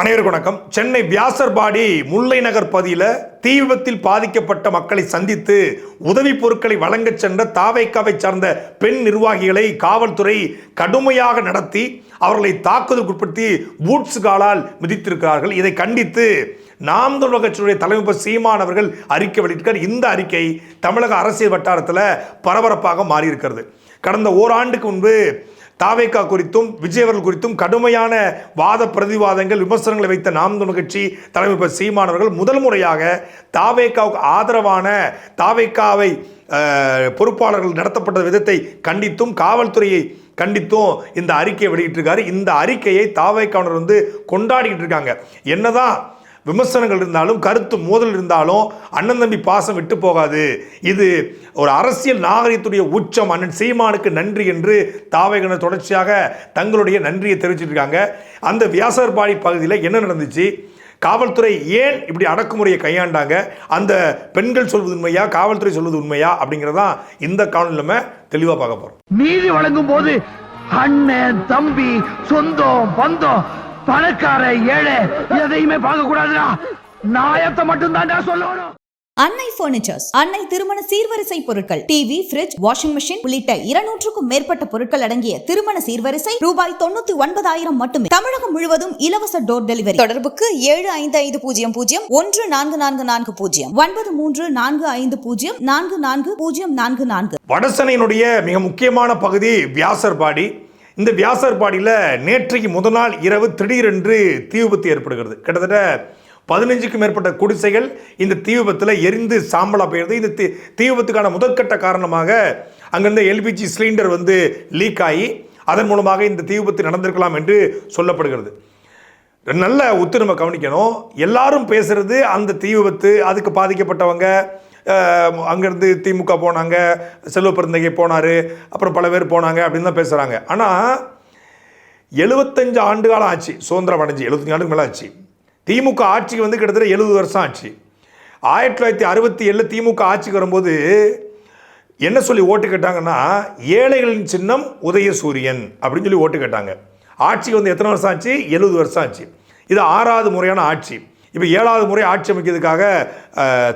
அனைவருக்கும் வணக்கம். சென்னை வியாசர்பாடி முல்லை நகர் பகுதியில் தீ விபத்தில் பாதிக்கப்பட்ட மக்களை சந்தித்து உதவி பொருட்களை வழங்கச் சென்ற தாவைக்காவை சார்ந்த பெண் நிர்வாகிகளை காவல்துறை கடுமையாக நடத்தி அவர்களை தாக்குதலுக்குட்படுத்தி பூட்ஸ் காலால் மிதித்திருக்கிறார்கள். இதை கண்டித்து நாம் தமிழக கட்சியுடைய தலைமை சீமான் அவர்கள் அறிக்கை வெளியிட்டிருக்கார். இந்த அறிக்கை தமிழக அரசியல் வட்டாரத்தில் பரபரப்பாக மாறியிருக்கிறது. கடந்த ஓராண்டுக்கு முன்பு தாவேக்கா குறித்தும் விஜய் அவர்கள் குறித்தும் கடுமையான வாத பிரதிவாதங்கள் விமர்சனங்களை வைத்த நாம் தமிழ் கட்சி தலைமை சீமானவர்கள் முதல் முறையாக தாவேக்காவுக்கு ஆதரவான தாவேக்காவை பொறுப்பாளர்கள் நடத்தப்பட்ட விதத்தை கண்டித்தும் காவல்துறையை கண்டித்தும் இந்த அறிக்கையை வெளியிட்டிருக்காரு. இந்த அறிக்கையை தாவேக்காவினர் வந்து கொண்டாடிக்கிட்டு இருக்காங்க. என்னதான் விமர்சனங்கள் இருந்தாலும் கருத்து மோதல் இருந்தாலும் அண்ணன் தம்பி பாசம் விட்டு போகாது. இது ஒரு அரசியல் நாகரிகத்துடைய உச்சம். அண்ணன் சீமானுக்கு நன்றி என்று தாவைகனர் தொடர்ச்சியாக தங்களுடைய நன்றியை தெரிவிச்சிருக்காங்க. அந்த வியாசர்பாடி பகுதியில் என்ன நடந்துச்சு? காவல்துறை ஏன் இப்படி அடக்குமுறையை கையாண்டாங்க? அந்த பெண்கள் சொல்வது உண்மையா? காவல்துறை சொல்வது உண்மையா? அப்படிங்கிறதான் இந்த காணொலி நம்ம தெளிவாக பார்க்க போகிறோம் நீதி வழங்கும் போது அண்ணன் தம்பி சொந்தம் பந்தம் பணக்கார ஏழை எதையுமே பார்க்க கூடாதுடா நாயத்தை மட்டும் தான்டா சொல்லணும். அன்னை பர்னிச்சர்ஸ் அன்னை திருமண சீர்வரிசை பொருட்கள் டிவி ஃபிரிட்ஜ் வாஷிங் மெஷின் உள்ளிட்ட இருநூற்றுக்கும் மேற்பட்ட பொருட்கள் அடங்கிய திருமண சீர்வரிசை ரூபாய் தொண்ணூத்தி ஒன்பதாயிரம் மட்டுமே. தமிழகம் முழுவதும் இலவச டோர் டெலிவரி தொடர்புக்கு ஏழு ஐந்து ஐந்து பூஜ்ஜியம் பூஜ்ஜியம் ஒன்று நான்கு நான்கு நான்கு பூஜ்ஜியம் ஒன்பது மூன்று நான்கு ஐந்து பூஜ்ஜியம் நான்கு நான்கு பூஜ்ஜியம் நான்கு நான்கு. வடசென்னையினுடைய மிக முக்கியமான பகுதி வியாசர்பாடி. இந்த வியாசர்பாடியில் நேற்றைக்கு முதல் நாள் இரவு திடீரென்று தீ விபத்து ஏற்படுகிறது. கிட்டத்தட்ட பதினஞ்சுக்கும் மேற்பட்ட குடிசைகள் இந்த தீ விபத்தில் எரிந்து சாம்பலாக போயிருது. இந்த தீ தீ விபத்துக்கான முதற்கட்ட காரணமாக அங்கிருந்த எல்பிஜி சிலிண்டர் வந்து லீக் ஆகி அதன் மூலமாக இந்த தீ விபத்து நடந்திருக்கலாம் என்று சொல்லப்படுகிறது. நல்ல ஒத்து நம்ம கவனிக்கணும். எல்லாரும் பேசுறது அந்த தீ விபத்து அதுக்கு பாதிக்கப்பட்டவங்க அங்கேருந்து திமுக போனாங்க செல்வ பிறந்தகை போனார் அப்புறம் பல பேர் போனாங்க அப்படின்னு தான் பேசுகிறாங்க ஆனால் எழுபத்தஞ்சு ஆண்டு காலம் ஆச்சு சுதந்திரம் அடைஞ்சு எழுபத்தஞ்சு ஆண்டுக்கு மேலே ஆச்சு. திமுக ஆட்சிக்கு வந்து கிட்டத்தட்ட எழுபது வருஷம் ஆச்சு. ஆயிரத்தி தொள்ளாயிரத்தி அறுபத்தி ஏழில் திமுக ஆட்சிக்கு வரும்போது என்ன சொல்லி ஓட்டு கேட்டாங்கன்னா ஏழைகளின் சின்னம் உதயசூரியன் அப்படின்னு சொல்லி ஓட்டு கேட்டாங்க. ஆட்சிக்கு வந்து எத்தனை வருஷம் ஆச்சு? எழுபது வருஷம் ஆச்சு. இது ஆறாவது முறையான ஆட்சி. இப்போ ஏழாவது முறை ஆட்சி அமைக்கிறதுக்காக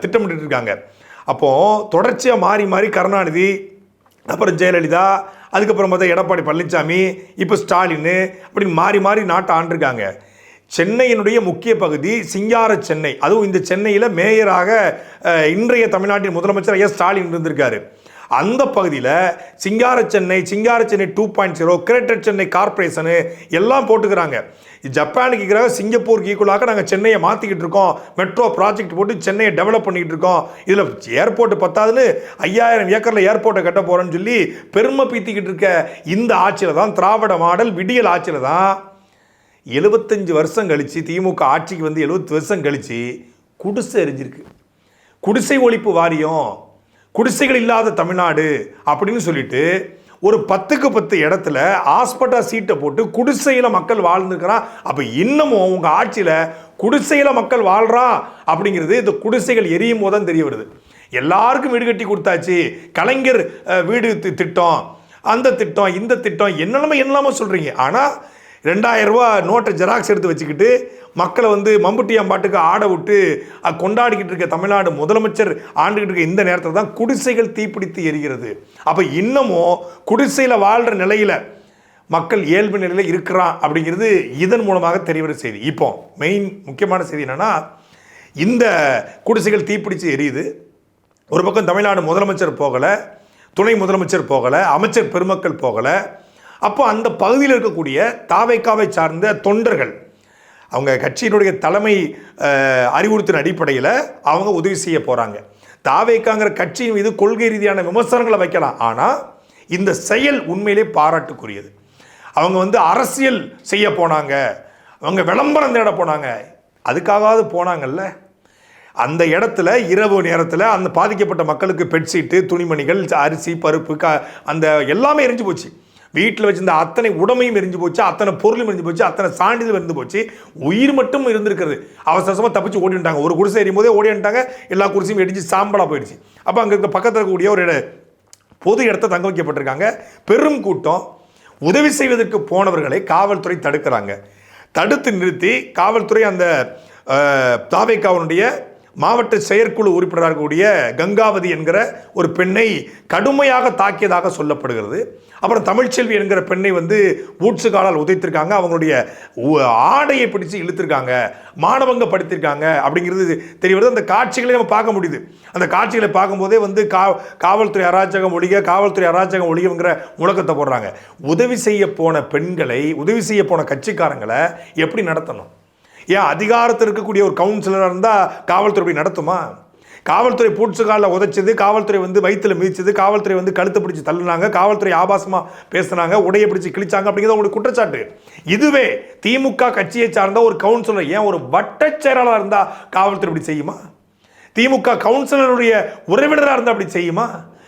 திட்டமிட்டு இருக்காங்க. அப்போது தொடர்ச்சியாக மாறி மாறி கருணாநிதி அப்புறம் ஜெயலலிதா அதுக்கப்புறம் பார்த்தா எடப்பாடி பழனிசாமி இப்போ ஸ்டாலின் அப்படின்னு மாறி மாறி நாட்டை ஆண்டிருக்காங்க. சென்னையினுடைய முக்கிய பகுதி சிங்கார சென்னை. அதுவும் இந்த சென்னையில் மேயராக இன்றைய தமிழ்நாட்டின் முதலமைச்சர் ஐயா ஸ்டாலின் இருந்திருக்காரு. அந்த பகுதியில் Singara Chennai Singara Chennai two point zero greater Chennai கார்ப்பரேஷனு எல்லாம் போட்டுக்கிறாங்க. ஜப்பானுக்கு ஈக்குவலாக சிங்கப்பூருக்கு ஈக்குவலாக நாங்கள் சென்னையை மாற்றிக்கிட்டு இருக்கோம். மெட்ரோ ப்ராஜெக்ட் போட்டு சென்னையை டெவலப் பண்ணிக்கிட்டு இருக்கோம். இதில் ஏர்போர்ட் பத்தாதுன்னு ஐயாயிரம் ஏக்கரில் ஏர்போர்ட்டை கட்ட போகிறோன்னு சொல்லி பெருமை பீத்திக்கிட்டு இருக்க இந்த ஆட்சியில் தான் திராவிட மாடல் விடியல் ஆட்சியில் தான் எழுபத்தஞ்சு வருஷம் கழித்து திமுக ஆட்சிக்கு வந்து எழுபத்தி வருஷம் கழித்து குடிசை எரிஞ்சிருக்கு. குடிசை ஒழிப்பு வாரியம் குடிசைகள் இல்லாத தமிழ்நாடு அப்படின்னு சொல்லிட்டு ஒரு பத்துக்கு பத்து இடத்துல ஹாஸ்பிட்டா சீட்டை போட்டு குடிசையில் மக்கள் வாழ்ந்துருக்கிறான் அப்போ இன்னமும் உங்கள் ஆட்சியில் குடிசையில் மக்கள் வாழ்கிறான் அப்படிங்கிறது இந்த குடிசைகள் எரியும் போது தான் தெரிய வருது. எல்லாருக்கும் வீடு கட்டி கொடுத்தாச்சு. கலைஞர் வீடு தி- திட்டம் அந்த திட்டம் இந்த திட்டம் என்னெல்லாமோ என்னெல்லாமோ சொல்கிறீங்க ஆனால் ரெண்டாயிரம் ரூபா நோட்டை ஜெராக்ஸ் எடுத்து வச்சுக்கிட்டு மக்களை வந்து மம்புட்டியம் பாட்டுக்கு ஆட விட்டு கொண்டாடிக்கிட்டு இருக்க தமிழ்நாடு முதலமைச்சர் ஆண்டுகிட்டு இருக்க இந்த நேரத்தில் தான் குடிசைகள் தீப்பிடித்து எரிகிறது. அப்போ இன்னமும் குடிசையில் வாழ்கிற நிலையில் மக்கள் இயல்பு நிலையில் இருக்கிறான் அப்படிங்கிறது இதன் மூலமாக தெரிவர செய்தி. இப்போ மெயின் முக்கியமான செய்தி என்னென்னா இந்த குடிசைகள் தீப்பிடித்து எரியுது. ஒரு பக்கம் தமிழ்நாடு முதலமைச்சர் போகலை துணை முதலமைச்சர் போகலை அமைச்சர் பெருமக்கள் போகலை அப்போ அந்த பகுதியில் இருக்கக்கூடிய தாவைக்காவை சார்ந்த தொண்டர்கள் அவங்க கட்சியினுடைய தலைமை அறிவுறுத்தின அடிப்படையில் அவங்க உதவி செய்ய போகிறாங்க தாவேக்காங்கிற கட்சியின் மீது கொள்கை ரீதியான விமர்சனங்களை வைக்கலாம். ஆனால் இந்த செயல் உண்மையிலே பாராட்டுக்குரியது. அவங்க வந்து அரசியல் செய்ய போனாங்க. அவங்க விளம்பரம் தேட போனாங்க. அதுக்காகவாவது போனாங்கல்ல? அந்த இடத்துல இரவு நேரத்தில் அந்த பாதிக்கப்பட்ட மக்களுக்கு பெட்ஷீட்டு துணிமணிகள் அரிசி பருப்பு க அந்த எல்லாமே எரிஞ்சு போச்சு. வீட்டில் வச்சிருந்த அத்தனை உடமையும் எரிஞ்சு போச்சு அத்தனை பொருளும் எரிஞ்சு போச்சு அத்தனை சான்றிதழ் இருந்து போச்சு. உயிர் மட்டும் இருந்திருக்கிறது. அவசர அவசரமாக தப்பிச்சு ஓடிட்டாங்க ஒரு குடிசை எரியும் போதே ஓடிட்டாங்க எல்லா குடிசையும் வெடிச்சு சாம்பலாக போயிடுச்சு. அப்போ அங்கே இருக்க பக்கத்தில் இருக்கக்கூடிய ஒரு இட- பொது இடத்த தங்க வைக்கப்பட்டிருக்காங்க. பெரும் கூட்டம். உதவி செய்வதற்கு போனவர்களை காவல்துறை தடுக்கிறாங்க. தடுத்து நிறுத்தி காவல்துறை அந்த அஹ், மாவட்ட செயற்குழு உறுப்பினராக இருக்கக்கூடிய கங்காவதி என்கிற ஒரு பெண்ணை கடுமையாக தாக்கியதாக சொல்லப்படுகிறது. அப்புறம் தமிழ்ச்செல்வி என்கிற பெண்ணை வந்து ஊட்சு காலால் உதைத்திருக்காங்க. அவங்களுடைய ஆடையை பிடிச்சு இழுத்திருக்காங்க. மாணவங்க படுத்திருக்காங்க அப்படிங்கிறது தெரிய வருது அந்த காட்சிகளை நம்ம பார்க்க முடியுது. அந்த காட்சிகளை பார்க்கும்போதே வந்து கா காவல்துறை அராஜகம் ஒழிக காவல்துறை அராஜகம் ஒழிகங்கிற முழக்கத்தை போடுறாங்க. உதவி செய்ய போன பெண்களை உதவி செய்ய போன கட்சிக்காரங்களை எப்படி நடத்தணும்? ஏன் அதிகாரத்தில் இருக்கக்கூடிய ஒரு கவுன்சிலராக இருந்தால் காவல்துறை நடத்துமா? காவல்துறை பூட்சுகாலில் உதைச்சது காவல்துறை வந்து வயிற்றில் மிதிச்சது காவல்துறை வந்து கழுத்தை பிடிச்சி தள்ளுனாங்க காவல்துறை ஆபாசமாக பேசுனாங்க உடையை பிடிச்சி கிழிச்சாங்க அப்படிங்கிறது உங்களுக்கு குற்றச்சாட்டு. இதுவே திமுக கட்சியை சார்ந்த ஒரு கவுன்சிலர் ஏன் ஒரு வட்டச்செயலாளராக இருந்தால் காவல்துறை இப்படி செய்யுமா? திமுக கவுன்சிலருடைய உறவினராக இருந்தால் அப்படி செய்யுமா?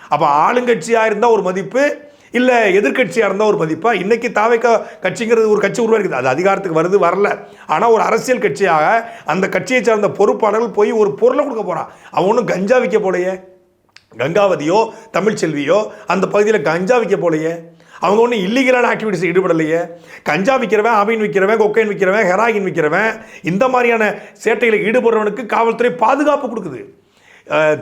அப்போ ஆளுங்கட்சியாக இருந்தால் ஒரு மதிப்பு இல்லை எதிர்க்கட்சியாக இருந்தால் ஒரு மதிப்பா? இன்றைக்கி தாவைக்க கட்சிங்கிறது ஒரு கட்சி உருவாக்குது அது அதிகாரத்துக்கு வருது வரல. ஆனால் ஒரு அரசியல் கட்சியாக அந்த கட்சியை சார்ந்த பொறுப்பாளர்கள் போய் ஒரு பொருளை கொடுக்க போகிறான் அவன் ஒன்றும் கஞ்சா விற்க போலையே. கங்காவதியோ தமிழ்ச்செல்வியோ அந்த பகுதியில் கஞ்சா விற்க போலையே. அவங்க ஒன்றும் இல்லீகலான ஆக்டிவிட்டிஸ் ஈடுபடலையே. கஞ்சா விற்கிறவன் அமீன் விற்கிறவன் கொக்கைன் விற்கிறவன் ஹெராயின் விற்கிறவன் இந்த மாதிரியான சேட்டைகளை ஈடுபடுறவனுக்கு காவல்துறை பாதுகாப்பு கொடுக்குது.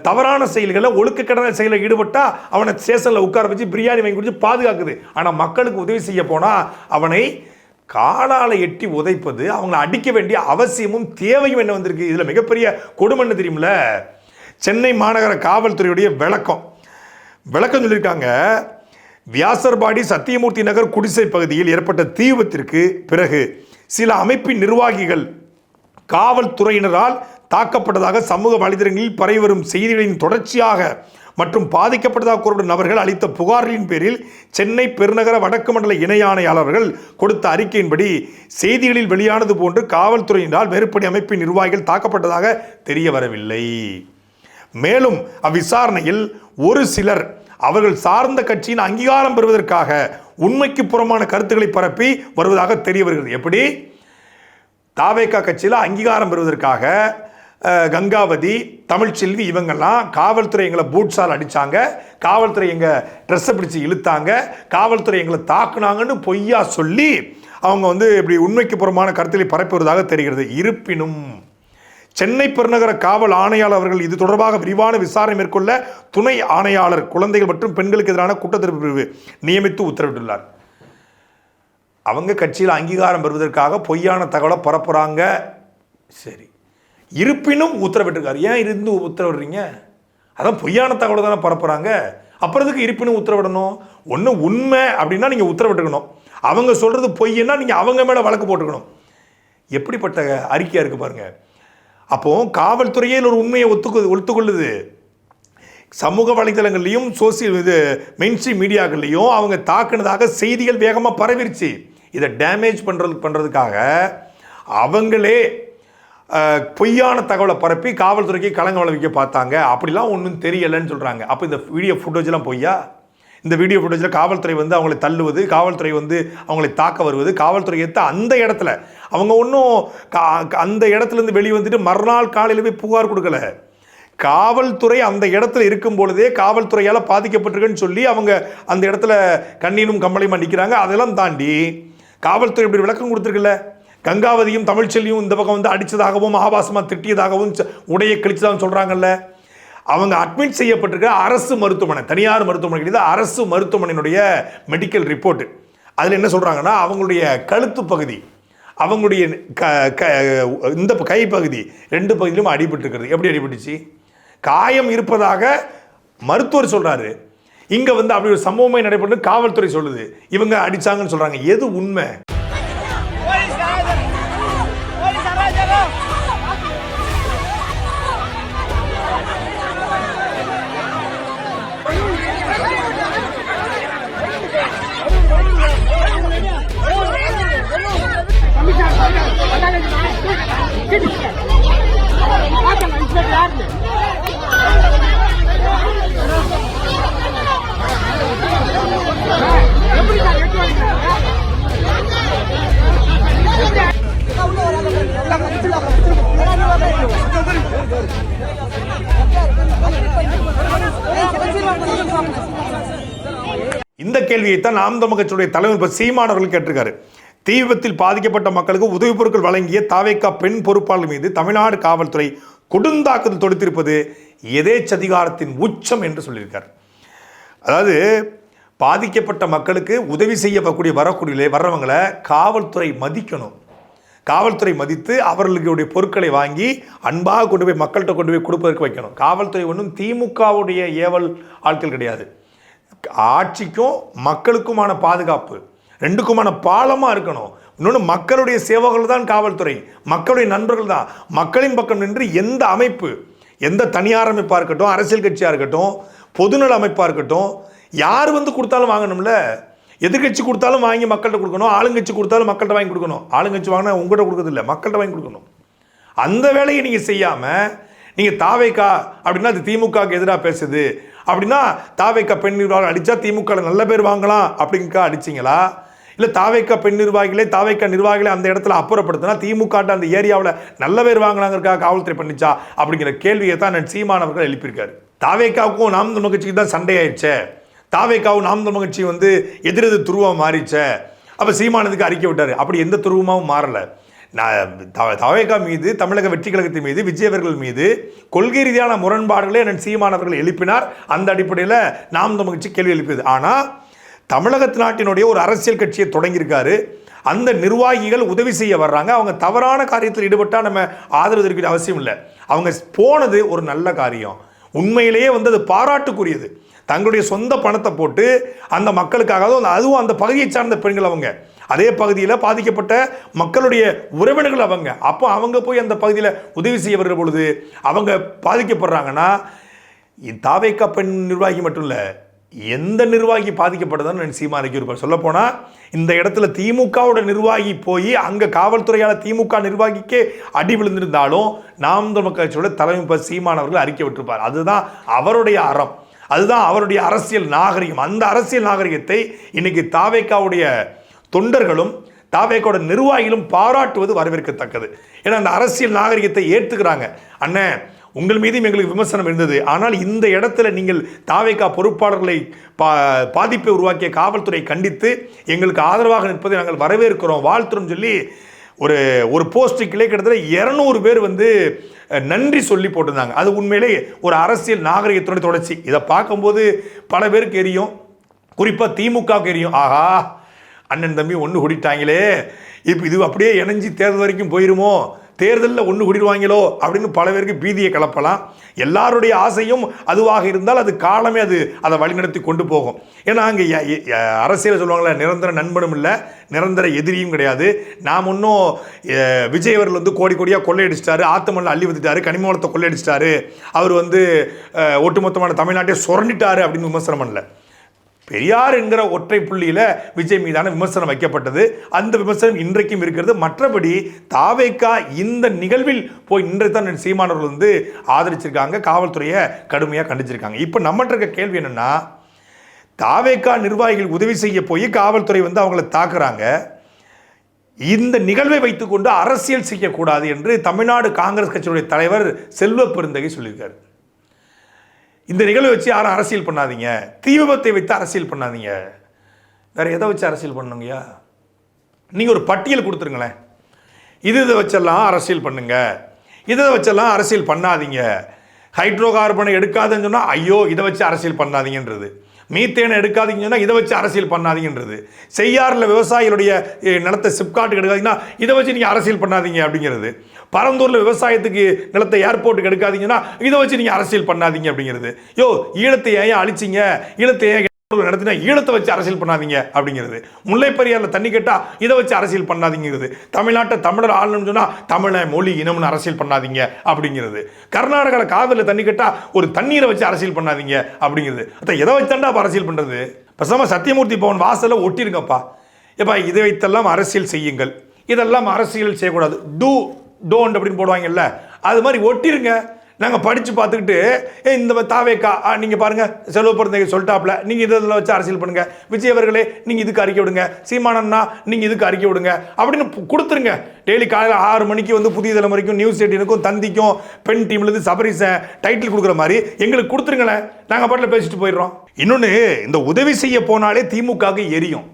தவறான செயல்களை ஒழுக்கக்கடன செயலில் ஈடுபட்டால் அவனை ஸ்டேஷனில் உட்கார வச்சு பிரியாணி வாங்கி கொடுத்து பாதுகாக்குது. ஆனால் மக்களுக்கு உதவி செய்ய போனால் அவனை காலால் எட்டி உதைப்பது அவங்களை அடிக்க வேண்டிய அவசியமும் தேவையும் என்ன வந்திருக்கு? இதில் மிகப்பெரிய கொடுமைன்னு தெரியுமில்ல? சென்னை மாநகர காவல்துறையுடைய விளக்கம். விளக்கம் சொல்லியிருக்காங்க வியாசர்பாடி சத்தியமூர்த்தி நகர் குடிசை பகுதியில் ஏற்பட்ட தீவிபத்திற்கு பிறகு சில அமைப்பின் நிர்வாகிகள் காவல்துறையினரால் தாக்கப்பட்டதாக சமூக வலைதளங்களில் பரவி வரும் செய்திகளின் தொடர்ச்சியாக மற்றும் பாதிக்கப்பட்டதாக கூறப்படும் நபர்கள் அளித்த புகார்களின் பேரில் சென்னை பெருநகர வடக்கு மண்டல இணை ஆணையாளர்கள் கொடுத்த அறிக்கையின்படி செய்திகளில் வெளியானது போன்று காவல்துறையினரால் மேற்படி அமைப்பின் நிர்வாகிகள் தாக்கப்பட்டதாக தெரிய வரவில்லை. மேலும் அவ்விசாரணையில் ஒரு சிலர் அவர்கள் சார்ந்த கட்சியின் அங்கீகாரம் பெறுவதற்காக உண்மைக்கு புறமான கருத்துக்களை பரப்பி வருவதாக தெரிய வருகிறது. எப்படி? தாவேக்கா கட்சியில் அங்கீகாரம் பெறுவதற்காக கங்காவதி தமிழ்ச்செல்வி இவங்கெல்லாம் காவல்துறை எங்களை பூட்ஸால் அடித்தாங்க காவல்துறை எங்கள் ட்ரெஸ்ஸை பிடிச்சி இழுத்தாங்க. காவல்துறை எங்களை தாக்குனாங்கன்னு பொய்யா சொல்லி அவங்க வந்து இப்படி உண்மைக்கு புறமான கருத்துக்களை பரப்பி வருவதாக தெரிகிறது. இருப்பினும் சென்னை பெருநகர காவல் ஆணையாளர் அவர்கள் இது தொடர்பாக விரிவான விசாரணை மேற்கொள்ள துணை ஆணையாளர் குழந்தைகள் மற்றும் பெண்களுக்கு எதிரான கூட்டத்திற்கு பிரிவு நியமித்து உத்தரவிட்டுள்ளார். அவங்க கட்சியில் அங்கீகாரம் பெறுவதற்காக பொய்யான தகவலை பரப்புகிறாங்க சரி. இருப்பினும் உத்தரவிட்டிருக்காரு. ஏன் இருந்து உத்தரவிடுறீங்க? அதான் பொய்யான தகவலை தானே பரப்புகிறாங்க அப்புறம் எதுக்கு இருப்பினும் உத்தரவிடணும்? ஒன்று உண்மை அப்படின்னா நீங்கள் உத்தரவிட்டுக்கணும். அவங்க சொல்கிறது பொய்ன்னா நீங்கள் அவங்க மேலே வழக்கு போட்டுக்கணும். எப்படிப்பட்ட அறிக்கையாக இருக்குது பாருங்கள் அப்போ காவல்துறையே ஒரு உண்மையை ஒத்துக்கு ஒத்துக்கொள்ளுது. சமூக வலைதளங்கள்லையும் சோசியல் இது மெயின்ஸ்ட்ரீம் மீடியாக்கள்லையும் அவங்க தாக்குனதாக செய்திகள் வேகமாக பரவிருச்சு. இதை டேமேஜ் பண்ணுறது பண்ணுறதுக்காக அவங்களே பொய்யான தகவலை பரப்பி காவல்துறைக்கு கலங்க விளைவிக்க பார்த்தாங்க. அப்படிலாம் ஒன்றும் தெரியலைன்னு சொல்கிறாங்க அப்போ இந்த வீடியோ ஃபுட்டேஜ்லாம் பொய்யா? இந்த வீடியோ ஃபுட்டேஜில் காவல்துறை வந்து அவங்களை தள்ளுவது காவல்துறை வந்து அவங்களை தாக்க வருவது காவல்துறை ஏற்ற அந்த இடத்துல அவங்க ஒன்றும் அந்த இடத்துலேருந்து வெளியே வந்துட்டு மறுநாள் காலையில் போய் புகார் கொடுக்கல. காவல்துறை அந்த இடத்துல இருக்கும் பொழுதே காவல்துறையால் பாதிக்கப்பட்டிருக்குன்னு சொல்லி அவங்க அந்த இடத்துல கண்ணீனும் கம்பளையுமா நிற்கிறாங்க அதெல்லாம் தாண்டி காவல்துறை இப்படி விளக்கம் கொடுத்துருக்குல்ல? கங்காவதியும் தமிழ்ச்செல்வியும் இந்த பக்கம் வந்து அடித்ததாகவும் ஆபாசமாக திட்டியதாகவும் ச- உடையை கிழிச்சதாகவும் சொல்கிறாங்கல்ல அவங்க அட்மிட் செய்யப்பட்டிருக்க அரசு மருத்துவமனை தனியார் மருத்துவமனை கிடையாது அரசு மருத்துவமனையினுடைய மெடிக்கல் ரிப்போர்ட்டு அதில் என்ன சொல்கிறாங்கன்னா அவங்களுடைய கழுத்து பகுதி அவங்களுடைய க க இந்த கை பகுதி ரெண்டு பகுதியிலும் அடிபட்டுருக்கிறது. எப்படி அடிபட்டுச்சு? காயம் இருப்பதாக மருத்துவர் சொல்கிறாரு இங்கே வந்து அப்படி ஒரு சம்பவமே நடைபெற்று காவல்துறை சொல்லுது. இவங்க அடிச்சாங்கன்னு சொல்கிறாங்க எது உண்மை? இந்த கேள்வியை தான் நாம் தமிழ் கட்சியுடைய தலைவர் இப்போ சீமானவர்கள் கேட்டிருக்காரு. தீ விபத்தில் பாதிக்கப்பட்ட மக்களுக்கு உதவிப் பொருட்கள் வழங்கிய தாவேக்கா பெண் பொறுப்பாளர் மீது தமிழ்நாடு காவல்துறை கொடுந்தாக்குதல் தொடுத்திருப்பது எதேச்சதிகாரத்தின் உச்சம் என்று சொல்லியிருக்கார். அதாவது பாதிக்கப்பட்ட மக்களுக்கு உதவி செய்யக்கூடிய வரக்கூடிய வர்றவங்களை காவல்துறை மதிக்கணும். காவல்துறை மதித்து அவர்களுடைய பொருட்களை வாங்கி அன்பாக கொண்டு போய் மக்கள்கிட்ட கொண்டு போய் கொடுப்பதற்கு வைக்கணும். காவல்துறை ஒன்றும் திமுகவுடைய ஏவல் ஆட்கள் கிடையாது. ஆட்சிக்கும் மக்களுக்குமான பாதுகாப்பு. ரெண்டுக்குமான பாலமாக இருக்கணும். இன்னொன்று மக்களுடைய சேவகர்கள் தான் காவல்துறை. மக்களுடைய நண்பர்கள் தான். மக்களின் பக்கம் நின்று எந்த அமைப்பு எந்த தனியார் அமைப்பாக இருக்கட்டும் அரசியல் கட்சியாக இருக்கட்டும் பொதுநல அமைப்பாக இருக்கட்டும் யார் வந்து கொடுத்தாலும் வாங்கணும்ல? எதிர்கட்சி கொடுத்தாலும் வாங்கி மக்கள்கிட்ட கொடுக்கணும் ஆளுங்கட்சி கொடுத்தாலும் மக்கள்கிட்ட வாங்கி கொடுக்கணும். ஆளுங்கட்சி வாங்கினா உங்கள்கிட்ட கொடுக்கறது இல்லை மக்கள்கிட்ட வாங்கி கொடுக்கணும். அந்த வேலையை நீங்கள் செய்யாமல் நீங்கள் தாவேக்கா அப்படின்னா அது திமுகவுக்கு எதிராக பேசுது. அப்படின்னா தாவேக்கா பெண் நிர்வாகம் அடித்தா திமுக நல்ல பேர் வாங்கலாம் அப்படிங்கக்கா அடிச்சிங்களா? இல்லை தாவைக்கா பெண் நிர்வாகிகளே தாவைக்கா நிர்வாகிகளே அந்த இடத்துல அப்புறப்படுத்தினா திமுக அந்த ஏரியாவில் நல்ல பேர் வாங்கினாங்கிறக்காக காவல்துறை பண்ணிச்சா அப்படிங்கிற கேள்வியை தான் நான் சீமானவர்கள் எழுப்பியிருக்காரு. தாவேக்காவுக்கும் நாம் தமிழ் கட்சிக்கு தான் சண்டை ஆயிடுச்சே தாவேக்காவும் நாம் தமிழ் கட்சி வந்து எதிரெது துருவம் மாறிச்சே. அப்போ சீமானதுக்கு அறிக்கை விட்டார். அப்படி எந்த துருவமாகவும் மாறலை. நான் தவேகா மீது தமிழக வெற்றி கழகத்தின் மீது விஜயவர்கள் மீது கொள்கை ரீதியான முரண்பாடுகளை நான் சீமானவர்கள் எழுப்பினார். அந்த அடிப்படையில் நாம் தமிழ்ச்சி கேள்வி எழுப்பியது. ஆனால் தமிழகத்து நாட்டினுடைய ஒரு அரசியல் கட்சியை தொடங்கியிருக்காரு. அந்த நிர்வாகிகள் உதவி செய்ய வர்றாங்க. அவங்க தவறான காரியத்தில் ஈடுபட்டால் நம்ம ஆதரவு தெரிவிக்க அவசியம் இல்லை. அவங்க போனது ஒரு நல்ல காரியம். உண்மையிலேயே வந்து அது பாராட்டுக்குரியது. தங்களுடைய சொந்த பணத்தை போட்டு அந்த மக்களுக்காக அதுவும் அதுவும் அந்த பகுதியை சார்ந்த பெண்கள் அவங்க. அதே பகுதியில் பாதிக்கப்பட்ட மக்களுடைய உறவினர்கள் அவங்க. அப்போ அவங்க போய் அந்த பகுதியில் உதவி செய்ய வருகிற பொழுது அவங்க பாதிக்கப்படுறாங்கன்னா தாவேக்கா பெண் நிர்வாகி மட்டும் இல்லை எந்த நிர்வாகி பாதிக்கப்படுதுன்னு நான் சீமா இருப்பார் சொல்ல போனால் இந்த இடத்துல திமுகவோட நிர்வாகி போய் அங்கே காவல்துறையால் திமுக நிர்வாகிக்கே அடி விழுந்திருந்தாலும் நாம் தமிழ் கட்சியோட தலைமை சீமான் அவர்கள் அறிக்கை விட்டிருப்பார். அதுதான் அவருடைய அறம். அதுதான் அவருடைய அரசியல் நாகரிகம். அந்த அரசியல் நாகரிகத்தை இன்னைக்கு தாவேக்காவுடைய தொண்டர்களும் தாவேக்கோட நிர்வாகிகளும் பாராட்டுவது வரவேற்கத்தக்கது. ஏன்னா அந்த அரசியல் நாகரிகத்தை ஏற்றுக்கிறாங்க. அண்ணன் உங்கள் மீதும் எங்களுக்கு விமர்சனம் இருந்தது. ஆனால் இந்த இடத்துல நீங்கள் தாவேக்கா பொறுப்பாளர்களை பா பாதிப்பை உருவாக்கிய காவல்துறை கண்டித்து எங்களுக்கு ஆதரவாக நிற்பதை நாங்கள் வரவேற்கிறோம். வாழ்த்துறோம் சொல்லி ஒரு ஒரு போஸ்ட்டுக்கிலே கிட்டத்தட்ட இரநூறு பேர் வந்து நன்றி சொல்லி போட்டிருந்தாங்க. அது உண்மையிலே ஒரு அரசியல் நாகரிகத்துடைய தொடர்ச்சி. இதை பார்க்கும்போது பல பேருக்கு எரியும். குறிப்பாக திமுகவுக்கு எரியும். ஆஹா அண்ணன் தம்பி ஒன்று கூடிட்டாங்களே இப்போ இது அப்படியே இணைஞ்சி தேர்தல் வரைக்கும் போயிருமோ? தேர்தலில் ஒன்று கூடிடுவாங்களோ அப்படின்னு பல பேருக்கு பீதியை கிளப்பலாம். எல்லாருடைய ஆசையும் அதுவாக இருந்தால் அது காலமே அது அதை வழிநடத்தி கொண்டு போகும். ஏன்னா அங்கே அரசியல் சொல்லுவாங்களே நிரந்தர நண்பனும் இல்லை நிரந்தர எதிரியும் கிடையாது. நாம் ஒன்றும் விஜய் அவர்கள் வந்து கோடி கோடியாக கொள்ளையடிச்சிட்டாரு ஆத்தமல்ல அள்ளி வந்துட்டாரு கனிமவளத்தை கொள்ளையடிச்சிட்டாரு. அவர் வந்து ஒட்டுமொத்தமான தமிழ்நாட்டை சுரண்டிட்டாரு அப்படின்னு விமர்சனம் பண்ணல. பெரியார் என்கிற ஒற்றை புள்ளியில் விஜய் மீதான விமர்சனம் வைக்கப்பட்டது. அந்த விமர்சனம் இன்றைக்கும் இருக்கிறது. மற்றபடி தாவேக்கா இந்த நிகழ்வில் போய் இன்றைக்கு தான் சீமானவர்கள் வந்து ஆதரிச்சிருக்காங்க. காவல்துறையை கடுமையாக கண்டிச்சிருக்காங்க. இப்போ நம்மகிட்ட இருக்க கேள்வி என்னென்னா தாவேக்கா நிர்வாகிகள் உதவி செய்ய போய் காவல்துறை வந்து அவங்கள தாக்குறாங்க. இந்த நிகழ்வை வைத்துக்கொண்டு அரசியல் செய்யக்கூடாது என்று தமிழ்நாடு காங்கிரஸ் கட்சியுடைய தலைவர் செல்வ பெருந்தகை சொல்லியிருக்காரு. இந்த நிகழ்வு வச்சு யாரும் அரசியல் பண்ணாதீங்க. தீ விபத்தை வைத்து அரசியல் பண்ணாதீங்க. வேறு எதை வச்சு அரசியல் பண்ணுங்கய்யா? நீங்கள் ஒரு பட்டியல் கொடுத்துருங்களேன். இது இதை வச்செல்லாம் அரசியல் பண்ணுங்க. இதை வச்செல்லாம் அரசியல் பண்ணாதீங்க. ஹைட்ரோ கார்பனை எடுக்காதுன்னு சொன்னால் ஐயோ இதை வச்சு அரசியல் பண்ணாதீங்கன்றது. மீத்தேனை எடுக்காதீங்கன்னு சொன்னால் இதை வச்சு அரசியல் பண்ணாதீங்கன்றது. செய்யாறில் விவசாயிகளுடைய நிலத்தை சிப்காட்டுக்கு எடுக்காதீங்கன்னா இதை வச்சு நீங்கள் அரசியல் பண்ணாதீங்க அப்படிங்கிறது. பரந்தூரில் விவசாயத்துக்கு நிலத்தை ஏர்போர்ட்டுக்கு எடுக்காதீங்கன்னா இதை வச்சு நீங்கள் அரசியல் பண்ணாதீங்க அப்படிங்கிறது. யோ ஈழத்தை ஏன் அழிச்சிங்க? ஈழத்தை ஏன் நடத்தினா ஈழத்தை வச்சு அரசியல் பண்ணாதீங்க அப்படிங்கிறது. முல்லை பெரியாரில் தண்ணி கேட்டா இதை வச்சு அரசியல் பண்ணாதீங்கிறது. தமிழ்நாட்டை தமிழர் ஆளணும்னு சொன்னா தமிழை மொழி இனம்னு அரசியல் பண்ணாதீங்க அப்படிங்கிறது. கர்நாடகாவில் காவிரியில் தண்ணி கேட்டா ஒரு தண்ணீரை வச்சு அரசியல் பண்ணாதீங்க அப்படிங்கிறது. அதை எதை வச்சாண்டா அப்ப அரசியல் பண்றது? பேசாம சத்தியமூர்த்தி பவன் வாசல்ல ஒட்டியிருக்கப்பா ஏப்பா இதை வைத்தெல்லாம் அரசியல் செய்யுங்கள். இதெல்லாம் அரசியல் செய்யக்கூடாது. டூ டோன்ட் அப்படின்னு போடுவாங்கல்ல அது மாதிரி ஒட்டிருங்க. நாங்கள் படித்து பார்த்துக்கிட்டு ஏ இந்த தாவேக்கா நீங்கள் பாருங்கள் செலவு பிறந்தங்க சொல்லிட்டாப்ல நீங்கள் இதில் வச்சு அரசியல் பண்ணுங்கள் விஜய் அவர்களே நீங்கள் இதுக்கு அறிக்கை விடுங்க. சீமானண்ணா நீங்கள் இதுக்கு அறிக்கை விடுங்க. அப்படின்னு கொடுத்துருங்க. டெய்லி காலையில் ஆறு மணிக்கு வந்து புதிய தலைமுறைக்கும் நியூஸ் எயிட்டினுக்கும் தந்திக்கும் பெண் டீம்லேருந்து சபரிசன் டைட்டில் கொடுக்குற மாதிரி எங்களுக்கு கொடுத்துருங்களேன். நாங்கள் பாட்டில் பேசிட்டு போயிடுறோம். இன்னொன்று இந்த உதவி செய்ய போனாலே திமுகவுக்கு எரியும்.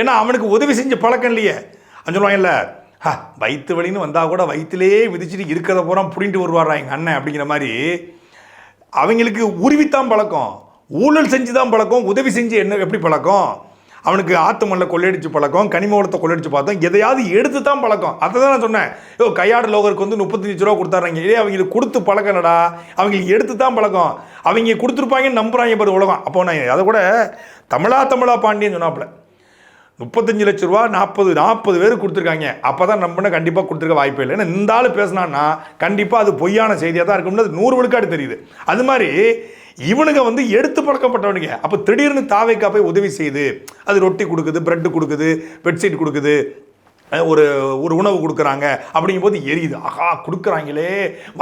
ஏன்னா அவனுக்கு உதவி செஞ்ச பழக்கம் இல்லையே. அது சொல்லுவாங்கல்ல "ஹா, வயிற்று வலின்னு வந்தால் கூட வயிற்றுலே விதிச்சுட்டு இருக்கிறத பூரா புடிங்கிட்டு வருவாரா எங்கள் அண்ணன் அப்படிங்கிற மாதிரி அவங்களுக்கு உருவித்தான் பழக்கம் ஊழல் செஞ்சு தான் பழக்கம் உதவி செஞ்சு என்ன எப்படி பழக்கம்? அவனுக்கு ஆத்து மண்ணில் கொள்ளையடிச்சு பழக்கம் கனிமவளத்தை கொள்ளையடிச்சு பார்த்தோம் எதையாவது எடுத்து தான் பழக்கம். அதை தான் நான் சொன்னேன். ஐயோ கையாடு லோகருக்கு வந்து முப்பத்தஞ்சு ரூபா கொடுத்தாருங்க இதே அவங்களுக்கு கொடுத்து பழக்கம்டா அவங்களுக்கு எடுத்து தான் பழக்கம். அவங்க கொடுத்துருப்பாங்கன்னு நம்புறாங்க பாரு உலகம். அப்போ நான் அதை கூட தமிழா தமிழா பாண்டியன்னு சொன்னாப்புல. முப்பத்தஞ்சு லட்ச ரூபா நாற்பது நாற்பது பேருக்கு கொடுத்துருக்காங்க. அப்போ தான் நம்பின கண்டிப்பாக கொடுத்துருக்க வாய்ப்பே இல்லை. ஏன்னா இந்த ஆள் பேசினான்னா கண்டிப்பாக அது பொய்யான செய்தியாக தான் இருக்கும்னு அது நூறு விழுக்காடு தெரியுது. அது மாதிரி இவனுங்க வந்து எடுத்து பழக்கப்பட்டவனுங்க. அப்போ திடீர்னு தாவைக்கா போய் உதவி செய்யுது அது ரொட்டி கொடுக்குது பிரெட்டு கொடுக்குது பெட்ஷீட் கொடுக்குது ஒரு ஒரு உணவு கொடுக்குறாங்க அப்படிங்கும்போது எரியுது. ஆஹா கொடுக்குறாங்களே.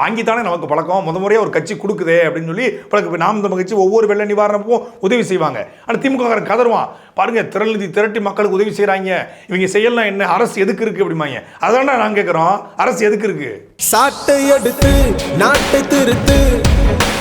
வாங்கித்தானே நமக்கு பழக்கம். முத முறையாக ஒரு கட்சி கொடுக்குதே அப்படின்னு சொல்லி பழக்கம் இப்போ நாம் தமிழ் கட்சி ஒவ்வொரு வெள்ள நிவாரணப்பும் உதவி செய்வாங்க. ஆனால் திமுகக்காரன் கதருவான் பாருங்க திரள்நிதி திரட்டி மக்களுக்கு உதவி செய்கிறாங்க இவங்க செய்யலாம் என்ன? அரசு எதுக்கு இருக்குது அப்படிம்பாங்க. அதான் நான் கேட்குறோம் அரசு எதுக்கு இருக்குது சாட்டை எடுத்து நாட்டை திருத்து.